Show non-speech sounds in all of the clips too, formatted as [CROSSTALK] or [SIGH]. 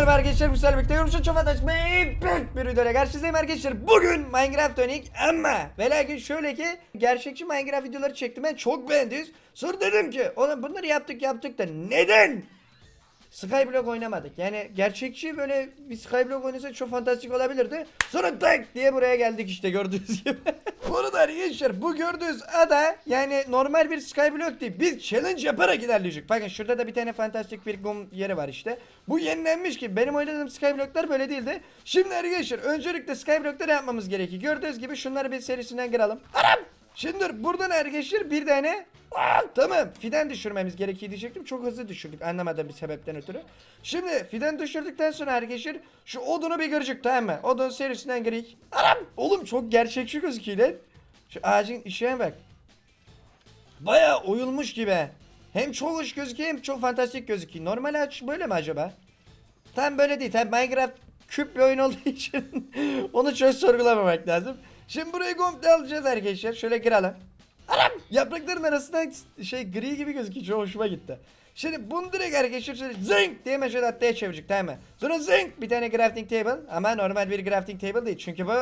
merhaba arkadaşlar Müsel birlikte yorumcu çok fantastik bir videoyla karşınızdayım arkadaşlar. Bugün Minecraft Tonic ama ve lakin şöyle ki Gerçekçi Minecraft videoları çektim ben çok beğendiniz Sonra dedim ki oğlum bunları yaptık yaptık da neden Skyblock oynamadık. Yani gerçekçi böyle bir Skyblock oynasak çok fantastik olabilirdi. Sonra tak diye buraya geldik işte gördüğünüz gibi. [LAUGHS] bu arada arkadaşlar bu gördüğünüz ada yani normal bir Skyblock değil. Biz challenge yaparak ilerleyecek. Bakın şurada da bir tane fantastik bir kum yeri var işte. Bu yenilenmiş ki benim oynadığım Skyblock'lar böyle değildi. Şimdi arkadaşlar öncelikle Skyblock'ları yapmamız gerekiyor. Gördüğünüz gibi şunları bir serisinden kıralım. Aram! Şimdi buradan arkadaşlar bir tane Aa, tamam fidan düşürmemiz gerekiyor diyecektim. Çok hızlı düşürdük anlamadığım bir sebepten ötürü. Şimdi fidan düşürdükten sonra arkadaşlar şu odunu bir kıracak tamam mı? Odun serisinden kırık. Aram! Oğlum çok gerçekçi gözüküyor lan. Şu ağacın işine bak. Baya oyulmuş gibi. Hem çok hoş gözüküyor hem çok fantastik gözüküyor. Normal ağaç böyle mi acaba? Tam böyle değil. Tam Minecraft küp bir oyun olduğu için [LAUGHS] onu çok sorgulamamak lazım. Şimdi burayı komple alacağız arkadaşlar. Şöyle kıralım. Aram! Yaprakların arasında şey gri gibi gözüküyor. Çok hoşuma gitti. Şimdi bunu direkt arkadaşlar şöyle zınk diye meşale hattaya çevirecek tamam mı? Sonra zınk bir tane crafting table. Ama normal bir crafting table değil. Çünkü bu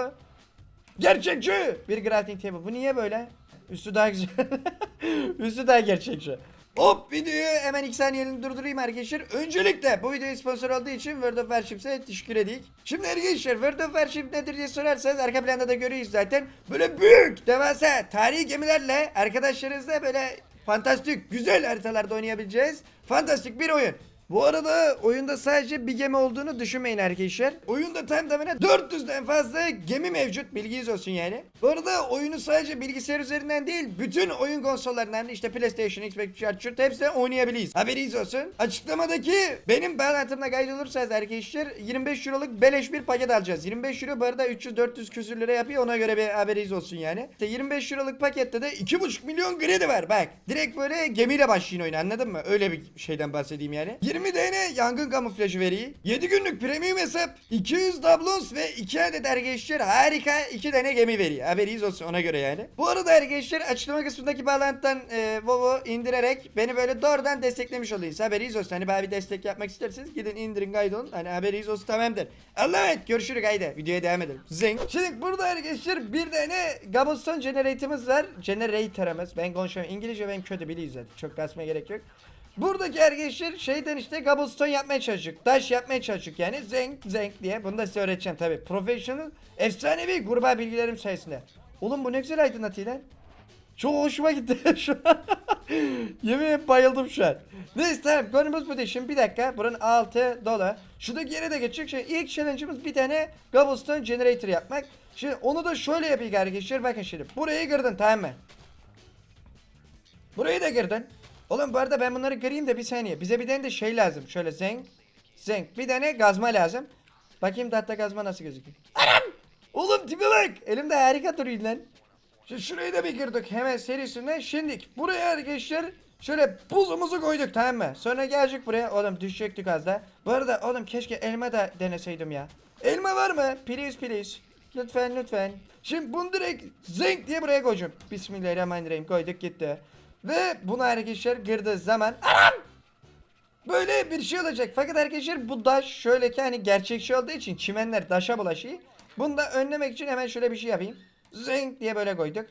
gerçekçi bir crafting table. Bu niye böyle? Üstü daha güzel. [LAUGHS] Üstü daha gerçekçi. Hop videoyu hemen 2 saniyeliğine durdurayım arkadaşlar. Öncelikle bu videoyu sponsor olduğu için World of Warships'e teşekkür edik. Şimdi arkadaşlar World of Warship nedir diye sorarsanız arka planda da görüyoruz zaten. Böyle büyük, devasa, tarihi gemilerle arkadaşlarınızla böyle fantastik, güzel haritalarda oynayabileceğiz. Fantastik bir oyun. Bu arada oyunda sadece bir gemi olduğunu düşünmeyin arkadaşlar. Oyunda tam tamına 400'den fazla gemi mevcut bilginiz olsun yani. Bu arada oyunu sadece bilgisayar üzerinden değil bütün oyun konsollarından işte PlayStation, Xbox, Charger hepsinden oynayabiliriz. Haberiniz olsun. Açıklamadaki benim bağlantımla kayıt olursanız arkadaşlar 25 euroluk beleş bir paket alacağız. 25 euro bu arada 300-400 küsür lira yapıyor ona göre bir haberiniz olsun yani. İşte 25 euroluk pakette de 2,5 milyon kredi var bak. Direkt böyle gemiyle başlayın oyunu anladın mı? Öyle bir şeyden bahsedeyim yani. 20 tane yangın kamuflajı veriyi. 7 günlük premium hesap. 200 dablons ve 2 adet arkadaşlar harika 2 tane gemi veriyor. Haberiniz olsun ona göre yani. Bu arada arkadaşlar açıklama kısmındaki bağlantıdan e, Vovo indirerek beni böyle doğrudan desteklemiş oluyorsunuz. Haberiniz olsun. Hani bana bir destek yapmak isterseniz gidin indirin kaydolun. Hani haberiniz olsun tamamdır. Allah'a emanet görüşürüz haydi. Videoya devam edelim. Zing. Şimdi burada arkadaşlar bir tane Gaboston generator'ımız var. Generator'ımız. Ben konuşuyorum. İngilizce benim kötü biliyoruz zaten. Çok kasmaya gerek yok. Buradaki arkadaşlar şeyden işte cobblestone yapmaya çalıştık. Taş yapmaya çalıştık yani. Zenk zenk diye. Bunu da size öğreteceğim tabi. Professional efsanevi kurbağa bilgilerim sayesinde. Oğlum bu ne güzel aydınlatıyor lan. Çok hoşuma gitti [LAUGHS] şu an. Yemin bayıldım şu an. Neyse tamam konumuz bu değil. Şimdi bir dakika. Buranın altı dolu. Şuradaki yere de geçecek. Şimdi ilk challenge'ımız bir tane cobblestone generator yapmak. Şimdi onu da şöyle yapayım arkadaşlar. Bakın şimdi. Burayı kırdın tamam mı? Burayı da kırdın. Oğlum bu arada ben bunları kırayım da bir saniye. Bize bir tane de şey lazım. Şöyle zenk. Zenk. Bir tane gazma lazım. Bakayım tahta gazma nasıl gözüküyor. Anam! Oğlum tipe bak. Elimde harika duruyor lan. Şu şurayı da bir kırdık hemen serisinden. Şimdi buraya arkadaşlar şöyle buzumuzu koyduk tamam mı? Sonra gelecek buraya. Oğlum düşecektik az da. Bu arada oğlum keşke elma da deneseydim ya. Elma var mı? Please please. Lütfen lütfen. Şimdi bunu direkt zenk diye buraya koyacağım. Bismillahirrahmanirrahim koyduk gitti. Ve bunu arkadaşlar kırdığı zaman Anam! Böyle bir şey olacak. Fakat arkadaşlar bu daş şöyle ki hani gerçekçi olduğu için çimenler daşa bulaşıyor. Bunu da önlemek için hemen şöyle bir şey yapayım. Zing diye böyle koyduk.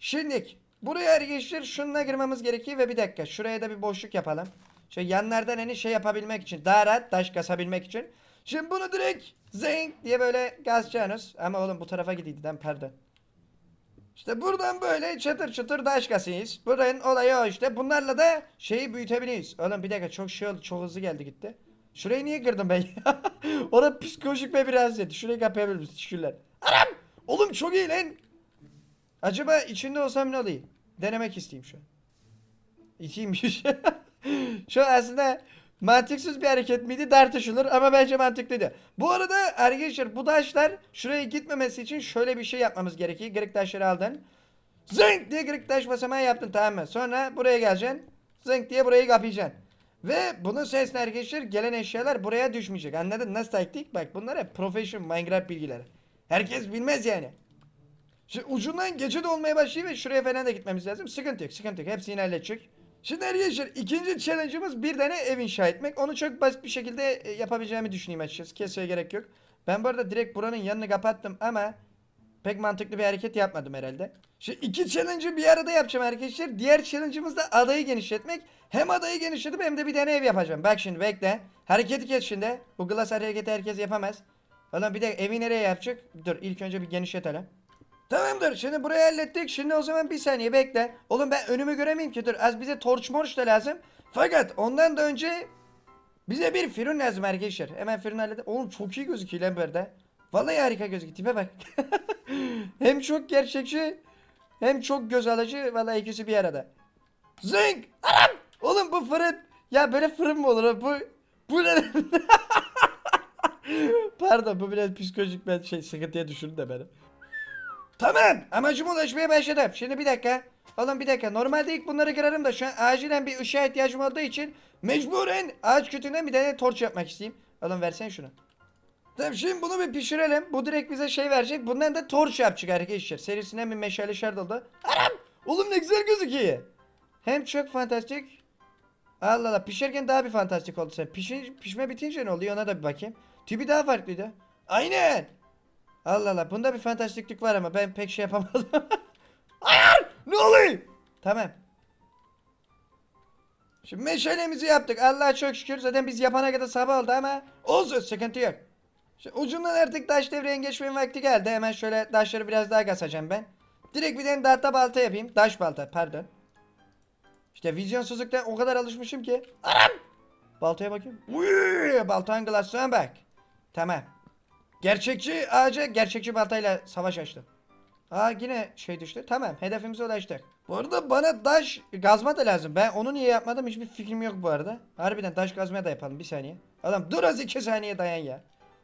Şimdi buraya arkadaşlar şununla girmemiz gerekiyor ve bir dakika şuraya da bir boşluk yapalım. Şöyle yanlardan hani şey yapabilmek için daha rahat taş kasabilmek için. Şimdi bunu direkt zing diye böyle gazacaksınız. Ama oğlum bu tarafa gidiydi lan pardon. İşte buradan böyle çıtır çıtır daş. Buranın olayı o işte. Bunlarla da şeyi büyütebiliriz. Oğlum bir dakika çok şey oldu. Çok hızlı geldi gitti. Şurayı niye kırdım ben ya? [LAUGHS] Orada psikolojik ve biraz dedi. Şurayı kapayabilir misin? Teşekkürler. Anam! Oğlum çok iyi lan. Acaba içinde olsam ne olayım? Denemek isteyeyim şu an. İçiymiş. [LAUGHS] şu an aslında mantıksız bir hareket miydi tartışılır ama bence mantıklıydı. Bu arada arkadaşlar bu taşlar şuraya gitmemesi için şöyle bir şey yapmamız gerekiyor. Gırık taşları aldın. Zınk diye gırık taş basamağı yaptın tamam mı? Sonra buraya geleceksin. Zınk diye burayı kapayacaksın. Ve bunun sayesinde arkadaşlar gelen eşyalar buraya düşmeyecek. Anladın? Nasıl taktik? Bak bunlar hep professional Minecraft bilgileri. Herkes bilmez yani. Şimdi ucundan gece de olmaya başlıyor ve şuraya falan da gitmemiz lazım. Sıkıntı yok, sıkıntı yok. Hepsini halledecek. Şimdi arkadaşlar ikinci challenge'ımız bir tane ev inşa etmek. Onu çok basit bir şekilde e, yapabileceğimi düşüneyim açıkçası. Kesmeye gerek yok. Ben bu arada direkt buranın yanını kapattım ama pek mantıklı bir hareket yapmadım herhalde. Şimdi iki challenge'ı bir arada yapacağım arkadaşlar. Diğer challenge'ımız da adayı genişletmek. Hem adayı genişletip hem de bir tane ev yapacağım. Bak şimdi bekle. Hareketi kes şimdi. Bu glass hareketi herkes yapamaz. Ulan bir de evi nereye yapacak? Dur ilk önce bir genişletelim. Tamamdır. Şimdi burayı hallettik. Şimdi o zaman bir saniye bekle. Oğlum ben önümü göremeyeyim ki. Dur az bize torç morç da lazım. Fakat ondan da önce bize bir fırın lazım arkadaşlar. Hemen fırın halledelim. Oğlum çok iyi gözüküyor lan böyle. Vallahi harika gözüküyor. Tipe bak. [LAUGHS] hem çok gerçekçi hem çok göz alıcı. Vallahi ikisi bir arada. Zing! Anam! Oğlum bu fırın. Ya böyle fırın mı olur? Bu bu ne? [LAUGHS] Pardon bu biraz psikolojik ben şey sıkıntıya düşürdü de beni. Tamam amacıma ulaşmaya başladım. Şimdi bir dakika. Oğlum bir dakika. Normalde ilk bunları kırarım da şu an acilen bir ışığa ihtiyacım olduğu için mecburen ağaç kütüğünden bir tane torç yapmak isteyeyim. Oğlum versene şunu. Tamam şimdi bunu bir pişirelim. Bu direkt bize şey verecek. Bundan da torç yapacak arkadaşlar. Serisinden bir meşale şart oldu. Anam! Oğlum ne güzel gözüküyor. Hem çok fantastik. Allah Allah pişerken daha bir fantastik oldu sen. Pişin, pişme bitince ne oluyor ona da bir bakayım. Tipi daha farklıydı. Aynen. Allah Allah bunda bir fantastiklik var ama ben pek şey yapamadım. [LAUGHS] Hayır! Ne oluyor? Tamam. Şimdi meşalemizi yaptık. Allah'a çok şükür. Zaten biz yapana kadar sabah oldu ama olsun sıkıntı yok. Şimdi ucundan artık taş devreye geçmenin vakti geldi. Hemen şöyle taşları biraz daha kasacağım ben. Direkt bir tane tahta balta yapayım. Taş balta pardon. İşte vizyonsuzluktan o kadar alışmışım ki. Anam! Baltaya bakayım. Uy, baltanın klasına bak. Tamam. Gerçekçi ağaca gerçekçi baltayla savaş açtım. Aa yine şey düştü. Tamam hedefimize ulaştık. Bu arada bana taş gazma da lazım. Ben onu niye yapmadım hiçbir fikrim yok bu arada. Harbiden taş kazmaya da yapalım bir saniye. Adam dur az iki saniye dayan ya.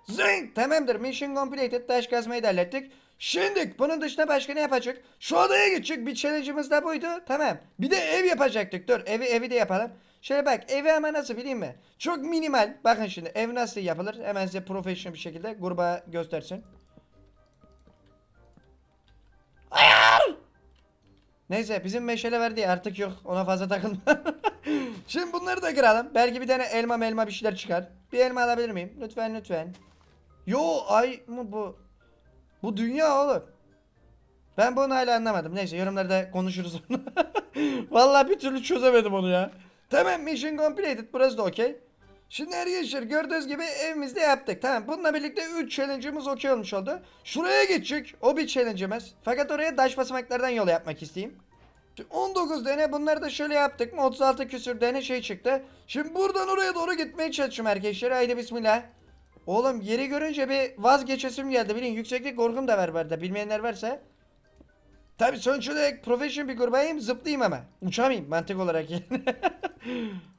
Zing tamamdır mission completed taş kazmayı da hallettik. Şimdi bunun dışında başka ne yapacak? Şu adaya gidecek bir challenge'ımız da buydu. Tamam. Bir de ev yapacaktık. Dur evi evi de yapalım. Şöyle bak evi ama nasıl bileyim mi? Çok minimal. Bakın şimdi ev nasıl yapılır? Hemen size professional bir şekilde gruba göstersin. Hayır! Neyse bizim meşale verdi artık yok ona fazla takılma. [LAUGHS] Şimdi bunları da kıralım. Belki bir tane elma melma bir şeyler çıkar. Bir elma alabilir miyim? Lütfen lütfen. Yo ay mı bu? Bu dünya oğlum. Ben bunu hala anlamadım. Neyse yorumlarda konuşuruz onu. [LAUGHS] Vallahi bir türlü çözemedim onu ya. Tamam mission completed. Burası da okey. Şimdi arkadaşlar gördüğünüz gibi evimizde yaptık. Tamam bununla birlikte 3 challenge'ımız okey olmuş oldu. Şuraya geçecek. O bir challenge'ımız. Fakat oraya taş basamaklardan yol yapmak isteyeyim. Şimdi 19 tane bunları da şöyle yaptık mı 36 küsür tane şey çıktı. Şimdi buradan oraya doğru gitmeye çalışıyorum arkadaşlar. Haydi bismillah. Oğlum yeri görünce bir vazgeçesim geldi. Bilin yükseklik korkum da var bu arada. Bilmeyenler varsa. Tabi sonuç olarak professional bir grubayım zıplayayım ama. Uçamayayım mantık olarak yani. [LAUGHS]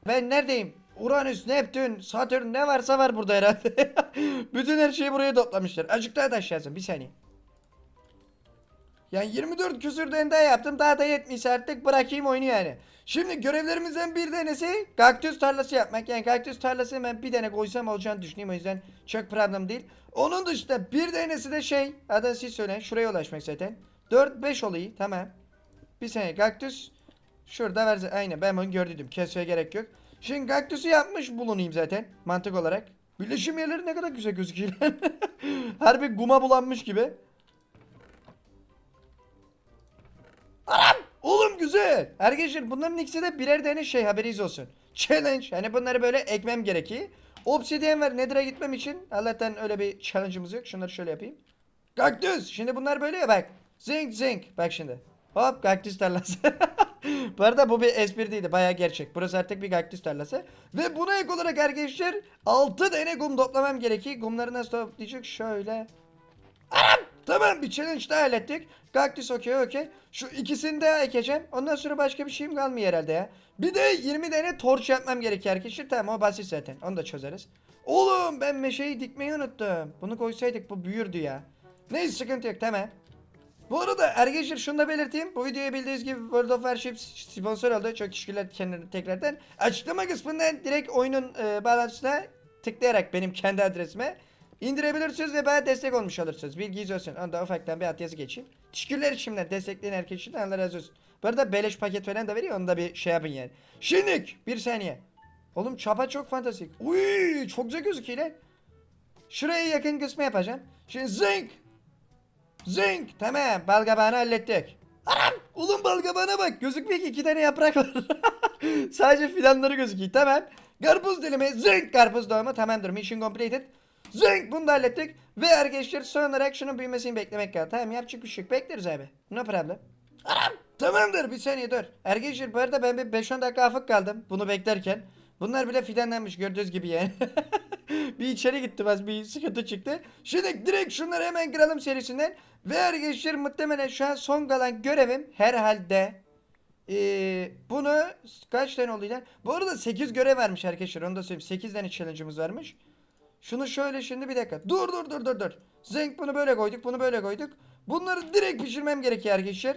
ben neredeyim? Uranüs, Neptün, Satürn ne varsa var burada herhalde. [LAUGHS] Bütün her şeyi buraya toplamışlar. Azıcık daha taş yazın bir saniye. Yani 24 küsür daha yaptım. Daha da yetmiş artık bırakayım oyunu yani. Şimdi görevlerimizden bir tanesi kaktüs tarlası yapmak. Yani kaktüs tarlası ben bir tane koysam olacağını düşünüyorum. O yüzden çok problem değil. Onun dışında bir tanesi de şey. Adını siz söyleyin. Şuraya ulaşmak zaten. 4-5 olayı. Tamam. Bir saniye kaktüs. Şurada var. Aynen ben bunu gördüm. Kesmeye gerek yok. Şimdi kaktüsü yapmış bulunayım zaten. Mantık olarak. Birleşim yerleri ne kadar güzel gözüküyor. [LAUGHS] Harbi guma bulanmış gibi. Anam! Oğlum güzel. Arkadaşlar bunların ikisi de birer tane şey haberiniz olsun. Challenge. Yani bunları böyle ekmem gerekiyor. Obsidian var. Nether'a gitmem için. Allah'tan öyle bir challenge'ımız yok. Şunları şöyle yapayım. Kaktüs. Şimdi bunlar böyle ya bak. Zink zink. Bak şimdi. Hop kaktüs tarlası. [LAUGHS] bu arada bu bir espri değildi. Bayağı gerçek. Burası artık bir kaktüs tarlası. Ve buna ek olarak arkadaşlar 6 tane kum toplamam gerekiyor. Kumları nasıl toplayacak? Şöyle. Anam! Tamam bir challenge daha hallettik. Kaktüs okey okey. Şu ikisini daha ekeceğim. Ondan sonra başka bir şeyim kalmıyor herhalde ya. Bir de 20 tane torç yapmam gerekiyor arkadaşlar. Tamam o basit zaten. Onu da çözeriz. Oğlum ben meşeyi dikmeyi unuttum. Bunu koysaydık bu büyürdü ya. Neyse sıkıntı yok tamam. Bu arada arkadaşlar şunu da belirteyim. Bu videoya bildiğiniz gibi World of Warship sponsor oldu. Çok teşekkürler kendilerine tekrardan. Açıklama kısmından direkt oyunun e, bağlantısına tıklayarak benim kendi adresime indirebilirsiniz ve bana destek olmuş olursunuz. Bilginiz olsun. Onu da ufaktan bir alt yazı geçeyim. Teşekkürler şimdiden destekleyen herkes için Allah razı olsun. Bu arada beleş paket falan da veriyor. Onu da bir şey yapın yani. Şimdi bir saniye. Oğlum çapa çok fantastik. Uy çok güzel gözüküyor lan. Şuraya yakın kısmı yapacağım. Şimdi zinc. Zinc. Tamam. Balgabağını hallettik. Anam. Oğlum balgabağına bak. Gözükmüyor ki iki tane yaprak var. [LAUGHS] Sadece fidanları gözüküyor. Tamam. Karpuz dilimi. Zinc karpuz doğumu. Tamamdır. Mission completed. Zinc bunu da hallettik. Ve arkadaşlar son olarak şunun büyümesini beklemek kaldı. Tamam yapacak bir şey. Bekleriz abi. No problem. Anam. Tamamdır bir saniye dur. Arkadaşlar bu arada ben bir 5-10 dakika afık kaldım bunu beklerken. Bunlar bile fidanlanmış gördüğünüz gibi yani. [LAUGHS] bir içeri gitti baz bir sıkıntı çıktı. Şimdi direkt şunları hemen kıralım serisinden. Ve arkadaşlar muhtemelen şu an son kalan görevim herhalde ee, bunu kaç tane lan? Bu arada 8 görev vermiş arkadaşlar onu da söyleyeyim. 8 tane challenge'ımız varmış. Şunu şöyle şimdi bir dakika. Dur dur dur dur dur. Zenk bunu böyle koyduk bunu böyle koyduk. Bunları direkt pişirmem gerekiyor arkadaşlar.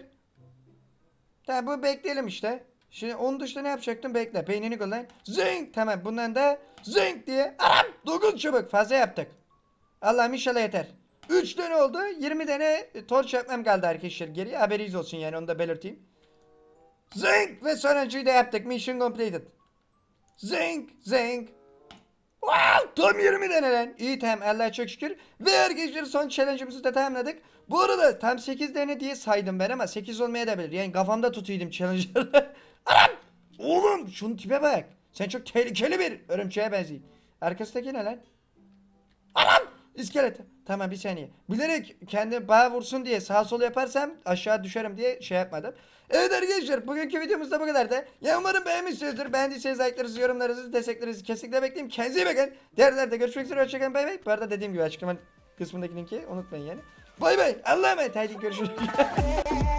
Tamam bu bekleyelim işte. Şimdi onun dışında ne yapacaktım? Bekle. Beynini kullan. Zing. Tamam bundan da zing diye. Aram. 9 çubuk. Fazla yaptık. Allah'ım inşallah yeter. 3 tane oldu. 20 tane torç yapmam kaldı arkadaşlar geriye. Haberiniz olsun yani onu da belirteyim. Zing. Ve sonuncuyu da yaptık. Mission completed. Zing. Zing. Wow, tam 20 tane. İyi tamam Allah'a çok şükür. Ve arkadaşlar son challenge'ımızı da tamamladık. Bu arada tam 8 tane diye saydım ben ama 8 olmaya da bilir. Yani kafamda tutuydum challenge'ları. [LAUGHS] Anam! Oğlum şunun tipe bak. Sen çok tehlikeli bir örümceğe benziyorsun. Arkasındaki ne lan? Anam! İskelet. Tamam bir saniye. Bilerek kendi bağ vursun diye sağ sol yaparsam aşağı düşerim diye şey yapmadım. Evet arkadaşlar bugünkü videomuz da bu kadardı. Ya umarım beğenmişsinizdir. Beğendiyseniz like'larınızı, yorumlarınızı, desteklerinizi kesinlikle bekleyeyim. Kendinize bakın. Diğerlerde görüşmek üzere. Hoşçakalın. Bay bay. Bu arada dediğim gibi açıklama kısmındaki linki unutmayın yani. Bay bay. Allah'a emanet. Haydi görüşürüz. [LAUGHS]